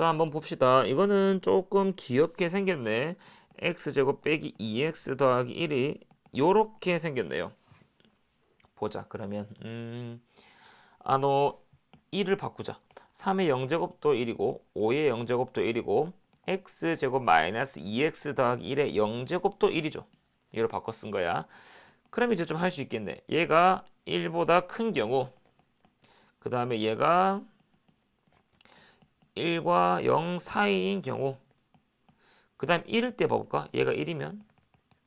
자, 한번 봅시다. 이거는 조금 귀엽게 생겼네. x제곱 빼기 2x 더하기 1이 요렇게 생겼네요. 보자. 그러면 음, 아노 1을 바꾸자. 3의 0제곱도 1이고 5의 0제곱도 1이고 x제곱 마이너스 2x 더하기 1의 0제곱도 1이죠. 이걸 바꿔 쓴 거야. 그럼 이제 좀 할 수 있겠네. 얘가 1보다 큰 경우 그 다음에 얘가 1과 0 사이인 경우 그 다음 1일 때 봐볼까? 얘가 1이면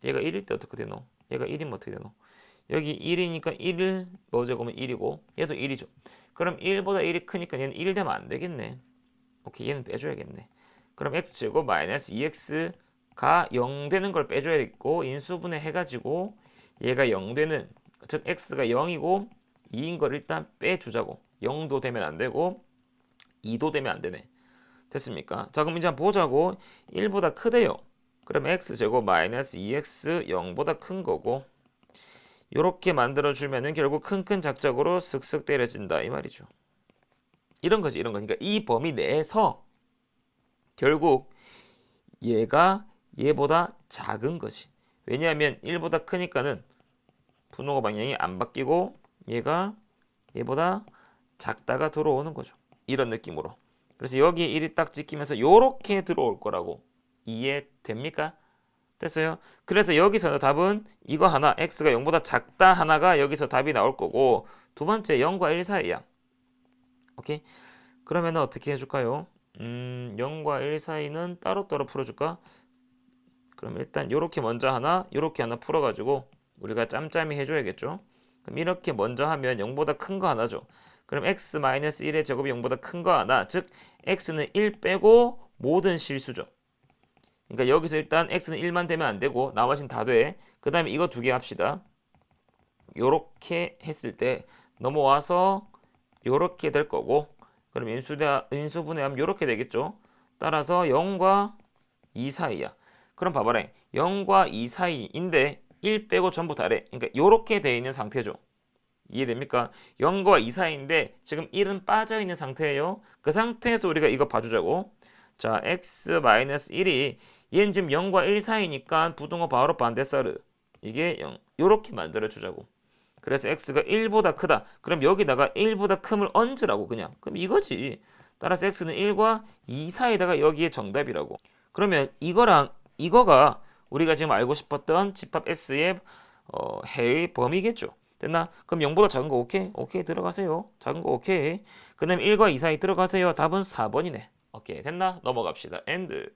얘가 1일 때 어떻게 되노? 얘가 1이면 어떻게 되노? 여기 1이니까 1을 뭐제곱은 1이고 얘도 1이죠. 그럼 1보다 1이 크니까 얘는 1 되면 안 되겠네. 오케이 얘는 빼줘야겠네. 그럼 x제곱 마이너스 2x가 0 되는 걸 빼줘야겠고 인수분해 해가지고 얘가 0 되는 즉 x가 0이고 2인 걸 일단 빼주자고 0도 되면 안 되고 2도 되면 안 되네. 됐습니까? 자 그럼 이제 한번 보자고 1보다 크대요. 그럼 x제곱 마이너스 2x 0보다 큰 거고 이렇게 만들어주면은 결국 큰큰 작작으로 슥슥 때려진다 이 말이죠. 이런 거지 이런 거. 그러니까 이 범위 내에서 결국 얘가 얘보다 작은 거지. 왜냐하면 1보다 크니까는 분호가 방향이 안 바뀌고 얘가 얘보다 작다가 들어오는 거죠. 이런 느낌으로. 그래서 여기에 1이 딱 찍히면서 요렇게 들어올 거라고 이해됩니까? 됐어요? 그래서 여기서 답은 이거 하나 x가 0보다 작다 하나가 여기서 답이 나올 거고 두 번째 0과 1 사이야. 오케이? 그러면 어떻게 해줄까요? 음, 0과 1 사이는 따로따로 풀어줄까? 그럼 일단 요렇게 먼저 하나, 요렇게 하나 풀어가지고 우리가 짬짬이 해줘야겠죠? 그럼 이렇게 먼저 하면 0보다 큰 거 하나죠. 그럼 x-1의 제곱이 0보다 큰 거 하나, 즉 x는 1 빼고 모든 실수죠. 그러니까 여기서 일단 x는 1만 되면 안 되고 나머지는 다 돼. 그 다음에 이거 두 개 합시다. 요렇게 했을 때 넘어와서 요렇게 될 거고 그럼 인수대, 인수분해하면 요렇게 되겠죠. 따라서 0과 2 사이야. 그럼 봐봐라. 0과 2 사이인데 1 빼고 전부 다래. 그러니까 요렇게 돼 있는 상태죠. 이해됩니까? 0과 2 사이인데 지금 1은 빠져 있는 상태예요. 그 상태에서 우리가 이거 봐주자고. 자, x-1이 얘는 지금 0과 1 사이니까 부등호 바로 반대서르. 이게 0. 요렇게 만들어 주자고. 그래서 x가 1보다 크다. 그럼 여기다가 1보다 큼을 얹으라고 그냥. 그럼 이거지. 따라서 x는 1과 2 사이다가 여기에 정답이라고. 그러면 이거랑 이거가 우리가 지금 알고 싶었던 집합 S의 어, 해의 범위겠죠. 됐나? 그럼 0보다 작은 거 오케이? 오케이 들어가세요. 작은 거 오케이. 그 다음에 1과 2 사이 들어가세요. 답은 4번이네. 오케이 됐나? 넘어갑시다. 엔드.